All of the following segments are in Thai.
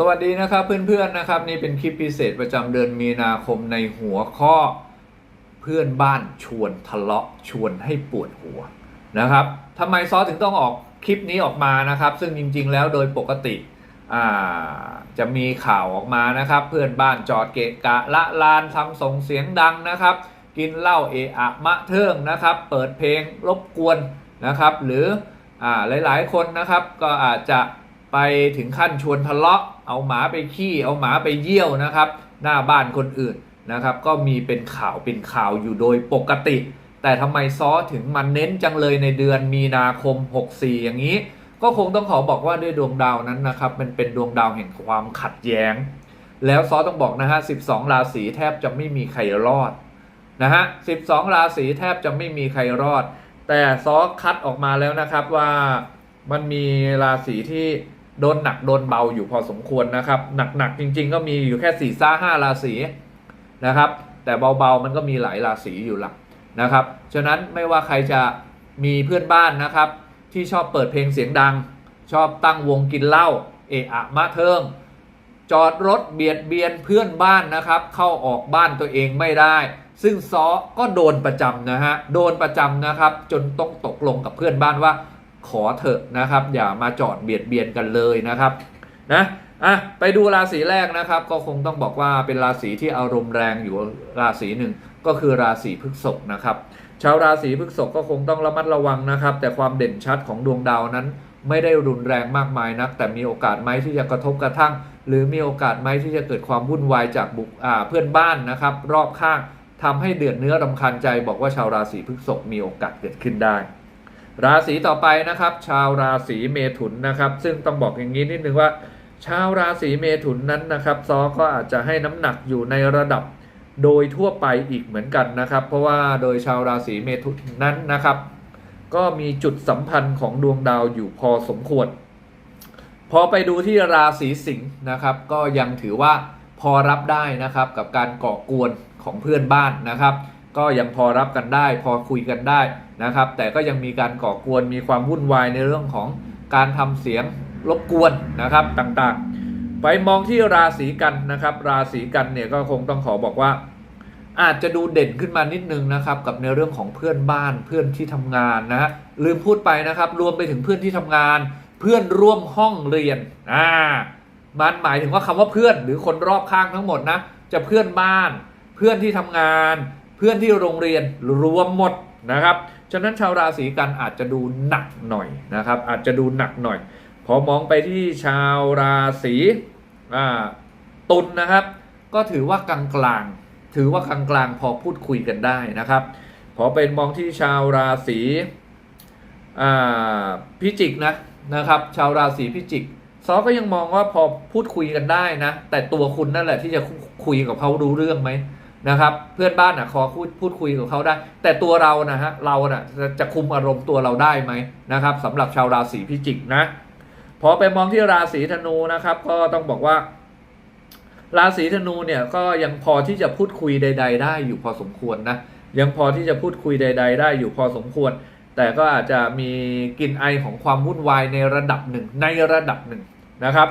สวัสดีนะครับเพื่อนๆนะครับนี่เป็นคลิปพิเศษประจำเดือนมีนาคมในหัวข้อเพื่อนบ้านชวนทะเลาะชวนให้ปวดหัวนะครับทำไมซอสถึงต้องออกคลิปนี้ออกมานะครับ ซึ่งจริงๆแล้วโดยปกติจะมีข่าวออกมานะครับ เพื่อนบ้านจอดเกะกะละลานทำส่งเสียงดังนะครับ กินเหล้าเอะอะมะเทิงนะครับ เปิดเพลงรบกวนนะครับ หรืออหลายๆคนนะครับก็อาจจะ ไปถึงขั้นชวนทะเลาะ เอาหมาไปขี้ เอาหมาไปเยี่ยวนะครับ หน้าบ้านคนอื่นนะครับ ก็มีเป็นข่าวเป็นข่าวอยู่โดยปกติ แต่ทำไมซอถึงมันเน้นจังเลยในเดือนมีนาคม 64 อย่างนี้ ก็คงต้องขอบอกว่าด้วยดวงดาวนั้นนะครับ มันเป็นดวงดาวแห่งความขัดแย้ง แล้วซอต้องบอกนะฮะ 12 ราศีแทบจะไม่มีใครรอดนะฮะ 12 ราศีแทบจะไม่มีใครรอด แต่ซอคัดออกมาแล้วนะครับว่ามันมีราศีที่ โดนหนักโดนเบาอยู่พอสมควรนะครับ หนักๆจริง ๆ ก็มีอยู่แค่สี่ซ่าห้าราศีนะครับ แต่เบาๆมันก็มีหลายราศีอยู่ละนะครับ ฉะนั้นไม่ว่าใครจะมีเพื่อนบ้านนะครับ ที่ชอบเปิดเพลงเสียงดัง ชอบตั้งวงกินเหล้าเอะอะมะเทิง จอดรถเบียดเบียนเพื่อนบ้านนะครับ เข้าออกบ้านตัวเองไม่ได้ ซึ่งซ้อก็โดนประจำนะฮะโดนประจำนะครับ จนต้องตกลงกับเพื่อนบ้านว่า ขอเถอะนะครับ อย่ามาจอดเบียดเบียนกันเลยนะครับนะอะไปดูราศีแรกนะครับ ก็คงต้องบอกว่าเป็นราศีที่อารมณ์แรงอยู่ราศีหนึ่งก็คือราศีพฤษภนะครับ ชาวราศีพฤษภก็คงต้องระมัดระวังนะครับ แต่ความเด่นชัดของดวงดาวนั้น ไม่ได้รุนแรงมากมายนัก แต่มีโอกาสไหมที่จะกระทบกระทั่ง หรือมีโอกาสไหมที่จะเกิดความวุ่นวายจากบุคอ่าเพื่อนบ้านนะครับ รอบข้างทำให้เดือดเนื้อรำคาญใจ บอกว่าชาวราศีพฤษภมีโอกาสเกิดขึ้นได้ ราศีต่อไปนะครับ ชาวราศีเมถุนนะครับ ซึ่งต้องบอกอย่างนี้นิดนึงว่า ชาวราศีเมถุนนั้นนะครับซอก็อาจจะให้น้ำหนักอยู่ในระดับโดยทั่วไปอีกเหมือนกันนะครับ เพราะว่าโดยชาวราศีเมถุนนั้นนะครับ ก็มีจุดสัมพันธ์ของดวงดาวอยู่พอสมควร พอไปดูที่ราศีสิงห์นะครับ ก็ยังถือว่าพอรับได้นะครับกับการก่อกวนของเพื่อนบ้านนะครับ ก็ยังพอรับกันได้ พอคุยกันได้นะครับ แต่ก็ยังมีการก่อกวนมีความวุ่นวายในเรื่องของการทำเสียงรบกวนนะครับต่างๆ ไปมองที่ราศีกันนะครับ ราศีกันเนี่ยก็คงต้องขอบอกว่า อาจจะดูเด่นขึ้นมานิดนึงนะครับ กับในเรื่องของเพื่อนบ้านเพื่อนที่ทำงานนะลืมพูดไปนะครับ รวมไปถึงเพื่อนที่ทำงาน เพื่อนร่วมห้องเรียนอ่ามันหมายถึงว่าคำว่าเพื่อนหรือคนรอบข้างทั้งหมดนะจะเพื่อนบ้าน เพื่อนที่ทำงาน เพื่อนที่โรงเรียนรวมหมดนะครับ ฉะนั้นชาวราศีกันอาจจะดูหนักหน่อยนะครับ อาจจะดูหนักหน่อย พอมองไปที่ชาวราศีตุลนะครับ ก็ถือว่ากลางกลางๆถือว่ากลางกลางๆ พอพูดคุยกันได้นะครับ พอเป็นมองที่ชาวราศีพิจิกนะนะครับ ชาวราศีพิจิกซอก็ยังมองว่าพอพูดคุยกันได้นะ แต่ตัวคุณนั่นแหละที่จะคุยกับเขารู้เรื่องไหม นะครับ เพื่อนบ้านนะขอพูดพูดคุยกับเขาได้ แต่ตัวเรานะฮะเราน่ะจะจะคุมอารมณ์ตัวเราได้ไหมนะครับสำหรับชาวราศีพิจิกนะพอไปมองที่ราศีธนูนะครับ ก็ต้องบอกว่า ราศีธนูเนี่ยก็ยังพอที่จะพูดคุยใด ๆ ได้อยู่พอสมควรนะยังพอที่จะพูดคุยใด ๆ ได้อยู่พอสมควร แต่ก็อาจจะมีกลิ่นไอของความวุ่นวายในระดับหนึ่งในระดับหนึ่งนะครับ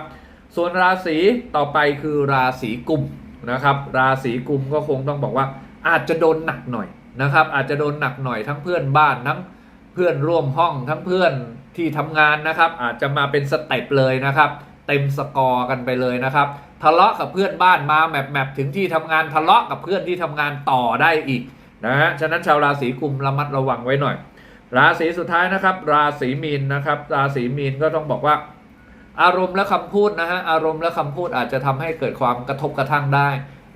ส่วนราศีต่อไปคือราศีกุม นะครับ ราศีกุมก็คงต้องบอกว่า อาจจะโดนหนักหน่อยนะครับ อาจจะโดนหนักหน่อยทั้งเพื่อนบ้านทั้งเพื่อนร่วมห้องทั้งเพื่อนที่ทำงานนะครับ อาจจะมาเป็นสเต็ปเลยนะครับ เต็มสกอร์กันไปเลยนะครับ ทะเลาะกับเพื่อนบ้านมาแมปแมปถึงที่ทำงานทะเลาะกับเพื่อนที่ทำงานต่อได้อีกนะฮะฉะนั้นชาวราศีกุมระมัดระวังไว้หน่อย ราศีสุดท้ายนะครับ ราศีมีนนะครับ ราศีมีนก็ต้องบอกว่า อารมณ์และคำพูดนะฮะอารมณ์และคำพูดอาจจะทำให้เกิดความกระทบกระทั่งได้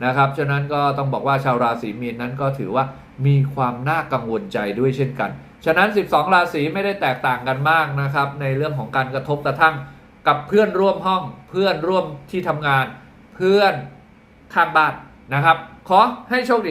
นะครับฉะนั้นก็ต้องบอกว่าชาวราศีมีนนั้นก็ถือว่ามีความน่ากังวลใจด้วยเช่นกัน ฉะนั้น 12 ราศีไม่ได้แตกต่างกันมากนะครับ ในเรื่องของการกระทบกระทั่งกับเพื่อนร่วมห้องเพื่อนร่วมที่ทำงาน เพื่อนข้างบ้านนะครับ ขอให้โชคดี